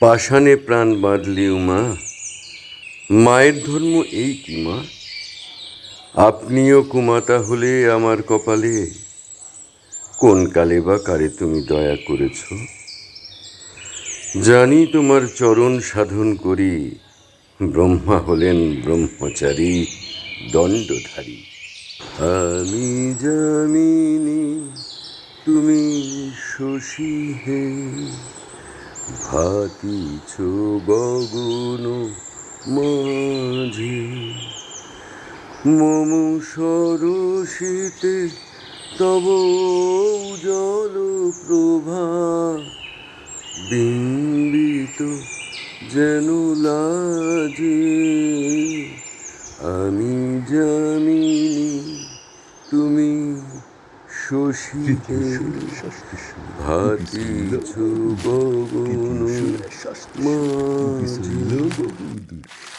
পাষাণে প্রাণ বাঁধলি উমা মায়ের ধর্ম এই কি মা? আপনিও কুমাতা হলে আমার কপালে। কোন কালে বা কারে তুমি দয়া করেছ? জানি তোমার চরণ সাধন করি। ব্রহ্মা হলেন ব্রহ্মচারী, দণ্ডধারী। আমি জামিনি, তুমি শশী হে। ভাতিছ গগন মাঝে মম সরসিতে তব জল প্রভা বিম্বিত যেন লাজে আমি তুমি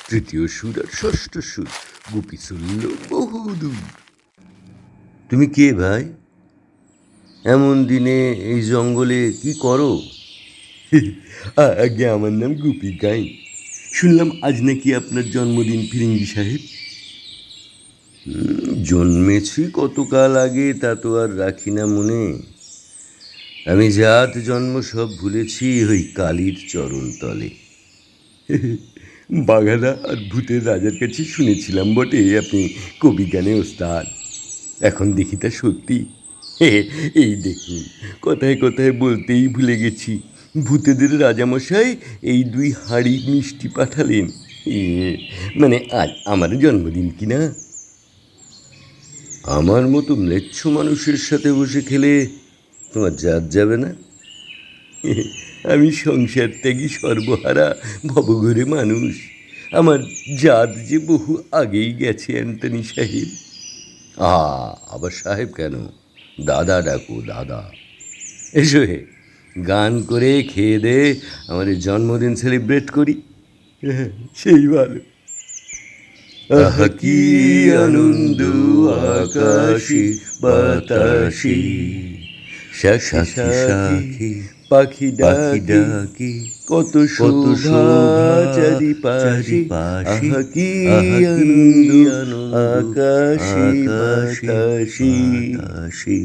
তৃতীয় সুর আর ষষ্ঠ সুর গোপী চলল বহুদূর তুমি কে ভাই? এমন দিনে এই জঙ্গলে কি করো? আগে আমার নাম গুপি গাই শুনলাম আজ নাকি আপনার জন্মদিন ফিরিঙ্গি সাহেব। জন্মেছি কতকাল আগে, তা তো আর রাখি না মনে। আমি জাত জন্ম সব ভুলেছি ওই কালীর চরণ তলে। বাঘারা আর ভূতের রাজার কাছে শুনেছিলাম বটে, আপনি কবি গানে ওস্তাদ। এখন দেখি তা সত্যি। এই দেখুন, কথায় কথায় বলতেই ভুলে গেছি। ভূতেদের রাজামশাই এই দুই হাড়ি মিষ্টি পাঠালেন। মানে আজ আমার জন্মদিন কি না? আমার মতো ম্লেচ্ছ মানুষের সাথে বসে খেলে তোমার জাত যাবে না? আমি সংসার ত্যাগী সর্বহারা ভবঘুরে মানুষ। আমার জাত যে বহু আগেই গেছে, অ্যান্টনি সাহেব। আ আবার সাহেব কেন? দাদা ডাকো, দাদা। এসো হে, গান করে খেয়ে দে আমাদের জন্মদিন সেলিব্রেট করি। সেই ভালো। আহা, কি আনন্দ। আকাশে বাতাসি শাখি পাখি ডাকি কত শোভা চারিপাশে। পাশি কি আকাশি আকাশে বাতাসে।